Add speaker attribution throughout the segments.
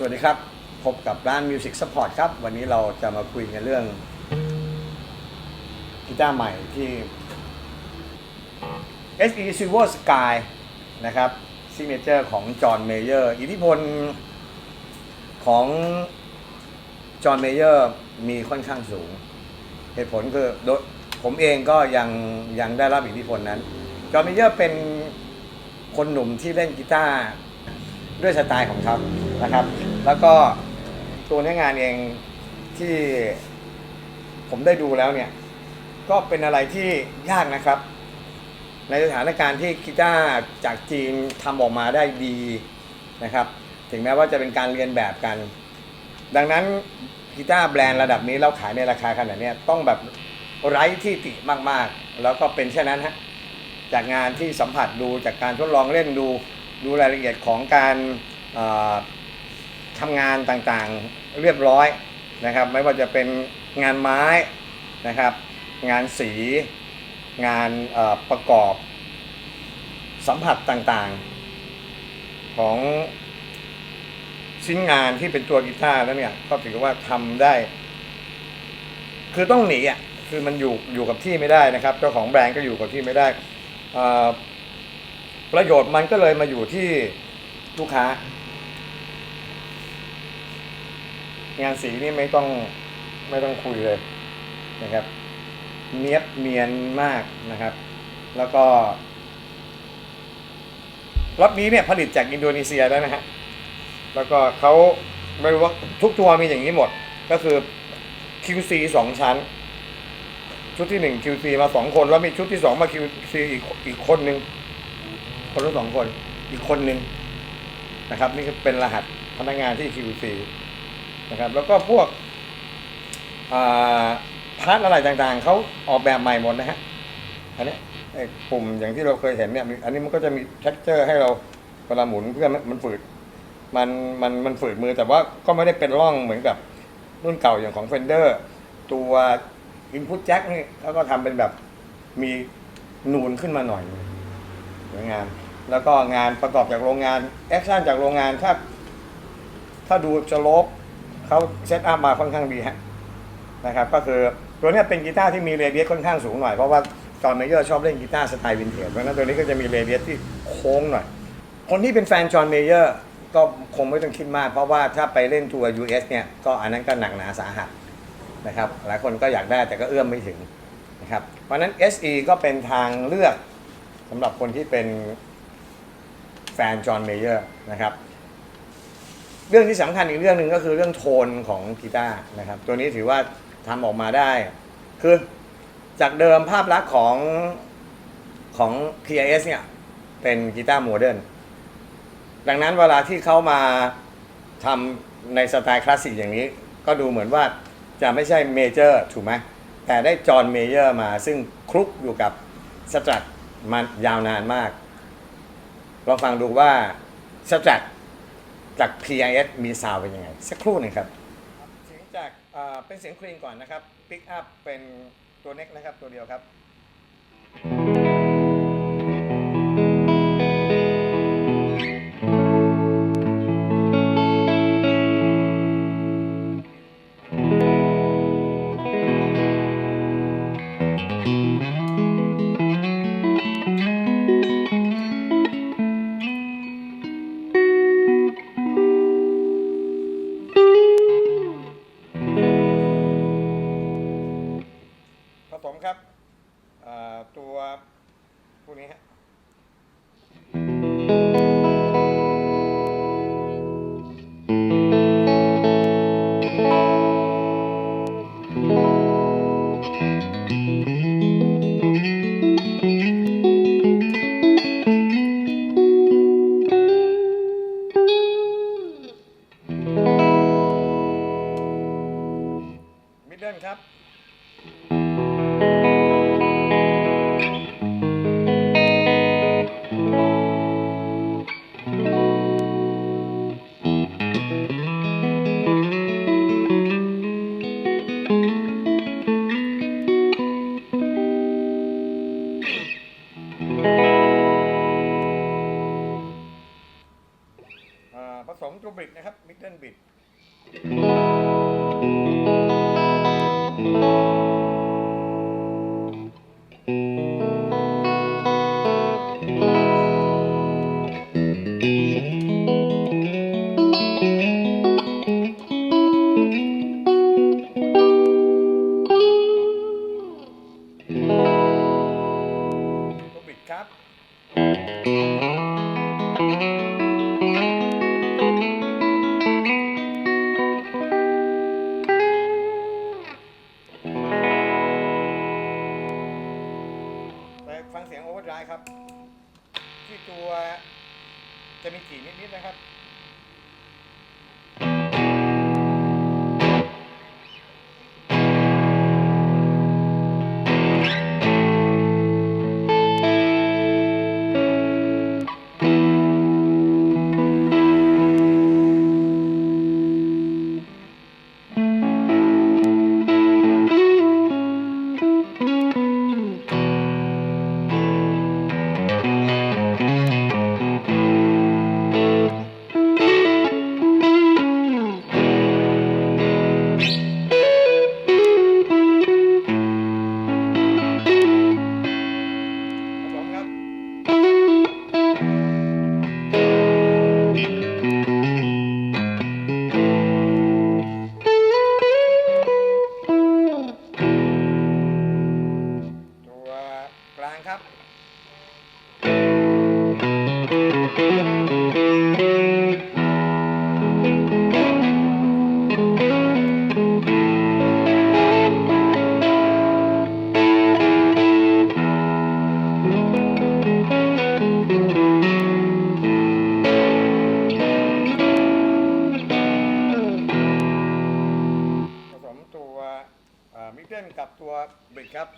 Speaker 1: สวัสดีครับ พบกับร้าน Music Support ครับ วันนี้เราจะมาคุยกันเรื่องกีตาร์ใหม่ที่ SE Silver Sky นะครับซิเนเจอร์ของจอห์นเมเยอร์อิทธิพลของจอห์นเมเยอร์มีค่อนข้างสูง เหตุผลคือผมเองก็ยังยังได้รับอิทธิพลนั้น จอห์นเมเยอร์เป็นคนหนุ่มที่เล่นกีตาร์ด้วยสไตล์ของเขานะครับ แล้วก็ตัวเนื้องานเองที่ผมได้ดูแล้วเนี่ย ก็เป็นอะไรที่ยากนะครับ ในสถานการณ์ที่กีตาร์จากจีนทำออกมาได้ดีนะครับ ถึงแม้ว่าจะเป็นการเรียนแบบกัน ดังนั้นกีตาร์แบรนด์ระดับนี้เราขายในราคาขนาดนี้ต้องแบบไร้ที่ติมากๆ แล้วก็เป็นเช่นนั้นฮะจากงานที่สัมผัสดูจากการทดลองเล่นดู ดูรายละเอียดของการอ่อ ทำงานต่างๆเรียบร้อยนะครับ ไม่ว่าจะเป็นงานไม้นะครับ งานสี งานประกอบสัมผัสต่างๆของชิ้นงานที่เป็นตัวกีตาร์แล้วเนี่ยก็ถือว่าทำได้ คือต้องหนีอะคือมันอยู่อยู่กับที่ไม่ได้นะครับ เจ้าของแบรนด์ก็อยู่กับที่ไม่ได้ประโยชน์มันก็เลยมาอยู่ที่ลูกค้า งานสีนี่ไม่ต้องไม่ต้องคุยเลยนะครับ เนียบเนียนมากนะครับ แล้วก็รถนี้เนี่ยผลิตจากอินโดนีเซียแล้วนะฮะแล้วก็เขาไม่รู้ว่าทุกตัวมีอย่างนี้หมด ก็คือ QC สองชั้น ชุดที่หนึ่ง QC มาสองคน แล้วมีชุดที่สองมา QC อีกอีกคนหนึ่งคนละสองคนอีกคนหนึ่งนะครับ นี่เป็นรหัสพนักงานที่ QC นะครับ แล้วก็พวกพาร์ทอะไรต่างๆ เขาออกแบบใหม่หมดนะฮะ อันนี้ไอ้ปุ่มอย่างที่เราเคยเห็นเนี่ย อันนี้มันก็จะมีแท็กเจอร์ให้เราเวลาหมุนเพื่อมันมันฝืด มันมันมันฝืดมือแต่ว่าก็ไม่ได้เป็นร่องเหมือนกับรุ่นเก่าอย่างของ Fender ตัว Input Jack นี่เขาก็ทำเป็นแบบมีนูนขึ้นมาหน่อยสวยงาม แล้วก็งานประกอบจากโรงงาน แอคชั่นจากโรงงานถ้าถ้าดูสโลป เขาเซตอัพมาค่อนข้างดีฮะนะครับก็คือตัวนี้เป็นกีตาร์ที่มีเรเดียสค่อนข้างสูงหน่อย เพราะว่าจอห์นเมเยอร์ชอบเล่นกีตาร์สไตล์วินเทจเพราะฉะนั้นตัวนี้ก็จะมีเรเดียสที่โค้งหน่อย คนที่เป็นแฟนจอห์นเมเยอร์ก็คงไม่ต้องคิดมาก เพราะว่าถ้าไปเล่นทัวร์ US เนี่ยก็อันนั้นก็หนักหนาสาหัสนะครับหลายคนก็อยากได้แต่ก็เอื้อมไม่ถึงนะครับเพราะฉะนั้น SE ก็เป็นทางเลือกสำหรับคนที่เป็นแฟนจอห์นเมเยอร์นะครับ เรื่องที่สำคัญอีกเรื่องหนึ่งก็คือเรื่องโทนของกีตาร์นะครับ ตัวนี้ถือว่าทำออกมาได้ คือจากเดิมภาพลักษณ์ของของ PIS เนี่ย เป็นกีตาร์โมเดิร์นดังนั้นเวลาที่เขามาทำในสไตล์คลาสสิกอย่างนี้ ก็ดูเหมือนว่าจะไม่ใช่เมเจอร์ถูกไหมแต่ได้จอห์นเมเยอร์มาซึ่งคลุกอยู่กับสตรัทมายาวนานมากลองฟังดูว่าสตรัท จาก PIS มีซาวเป็นยังไง สักครู่หนึ่งครับ เสียงจากเอ่อเป็นเสียงคลีนก่อนนะครับปิกอัพเป็นตัวเน็กนะครับตัวเดียวครับ ผสมตัวบริดนะครับมิดเดิลบิด ตัวจะมีขีดนิดๆนะครับ ตัวบริกครับ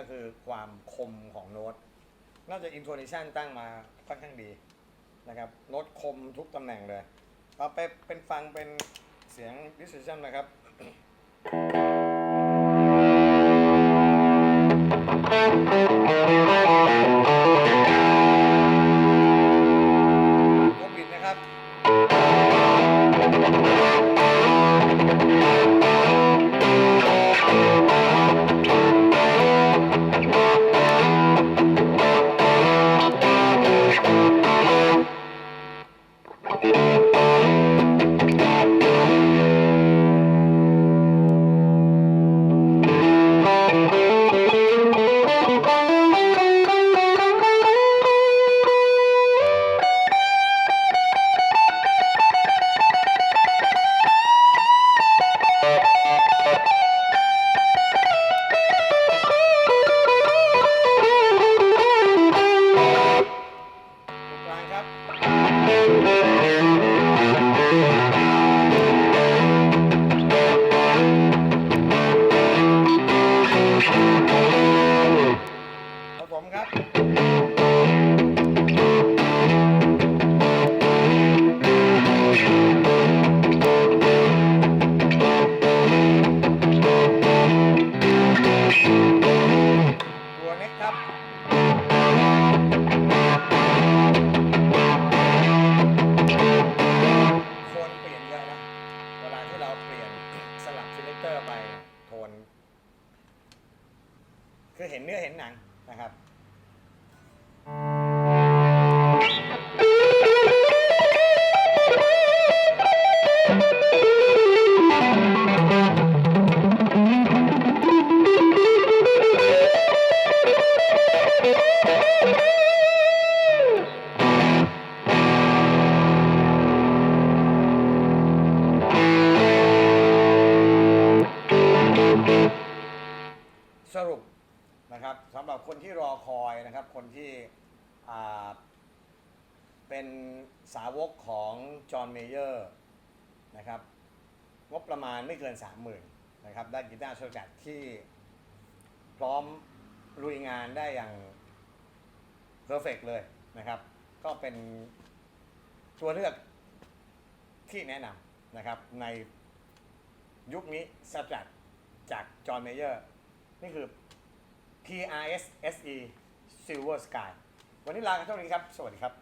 Speaker 1: ก็คือความคมของโน้ตน่าจะอินโทนชันตั้งมาค่อนข้างดีนะครับโน้ตคมทุกตำแหน่งเลยเอาไปเป็นฟังเป็นเสียงดิ
Speaker 2: ส
Speaker 1: เซชันนะครับตัว Thank you. เป็นสาวกของจอห์นเมเยอร์นะครับงบประมาณไม่เกิน 30,000นะครับได้กีตาร์โชว์จัดที่พร้อมลุยงานได้อย่างเพอร์เฟกเลยนะครับ ก็เป็นตัวเลือกที่แนะนำนะครับ ในยุคนี้สจัดจากจอห์นเมเยอร์ นี่คือ PRS SE Silver Sky วันนี้ลากันเท่านี้ครับ สวัสดีครับ